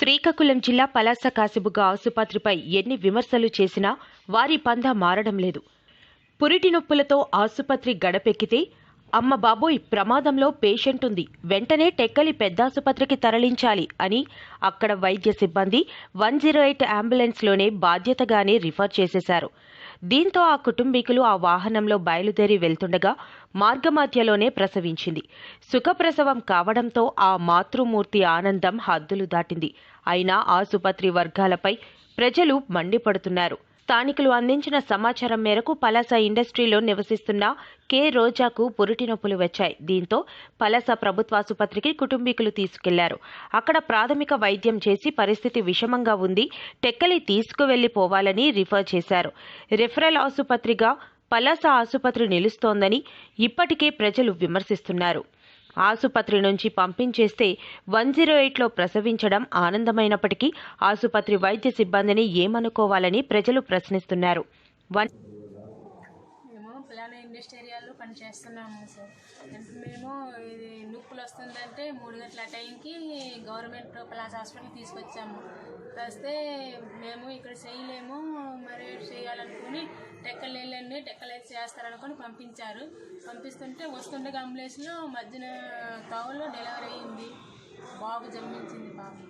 శ్రీకాకుళం జిల్లా పలాస కాసిబుగ్గ ఆసుపత్రిపై ఎన్ని విమర్శలు చేసినా వారి పంద మారడం లేదు. పురిటి నొప్పులతో ఆసుపత్రి గడపెక్కితే అమ్మ బాబోయ్ ప్రమాదంలో పేషెంట్ ఉంది. వెంటనే టెక్కలి పెద్దాసుపత్రికి తరలించాలి అని అక్కడ వైద్య సిబ్బంది వన్ జీరో ఎయిట్ అంబులెన్స్లోనే బాధ్యతగానే రిఫర్ చేసేశారు. దీంతో ఆ కుటుంబీకులు ఆ వాహనంలో బయలుదేరి వెళ్తుండగా మార్గమధ్యలోనే ప్రసవించింది. సుఖప్రసవం కావడంతో ఆ మాతృమూర్తి ఆనందం హద్దులు దాటింది. అయినా ఆసుపత్రి వర్గాలపై ప్రజలు మండిపడుతున్నారు. స్థానికులు అందించిన సమాచారం మేరకు పలాస ఇండస్ట్రీలో నివసిస్తున్న కె రోజాకు పురిటి నొప్పులు వచ్చాయి. దీంతో పలాస ప్రభుత్వాసుపత్రికి కుటుంబీకులు తీసుకెళ్ళారు. అక్కడ ప్రాథమిక వైద్యం చేసి పరిస్థితి విషమంగా ఉంది. టెక్కలి తీసుకువెళ్ళిపోవాలని రిఫర్ చేశారు. రిఫరల్ ఆసుపత్రిగా పలాస ఆసుపత్రి నిలుస్తోందని ఇప్పటికే ప్రజలు విమర్శిస్తున్నారు. ఆసుపత్రి నుంచి పంపించేస్తే వన్ జీరో ఎయిట్లో ప్రసవించడం ఆనందమైనప్పటికీ ఆసుపత్రి వైద్య సిబ్బందిని ఏమనుకోవాలని ప్రజలు ప్రశ్నిస్తున్నారు. వన్ మేము ఇండస్ట్రీ ఏరియాలో పని చేస్తున్నాము సార్. మేము ఇది నొప్పులు వస్తుందంటే మూడు గంటల టైంకి గవర్నమెంట్ ప్లాస్ హాస్పిటల్ తీసుకొచ్చాము. వస్తే మేము ఇక్కడ చేయలేము మరి చేయాలనుకుని టెక్కలు వెళ్ళండి టెక్కలు అయితే చేస్తారనుకొని పంపించారు. పంపిస్తుంటే వస్తుండ అంబులెన్స్లో మధ్యన తవలో డెలివరీ అయ్యింది. బాబు జన్మించింది బాబు.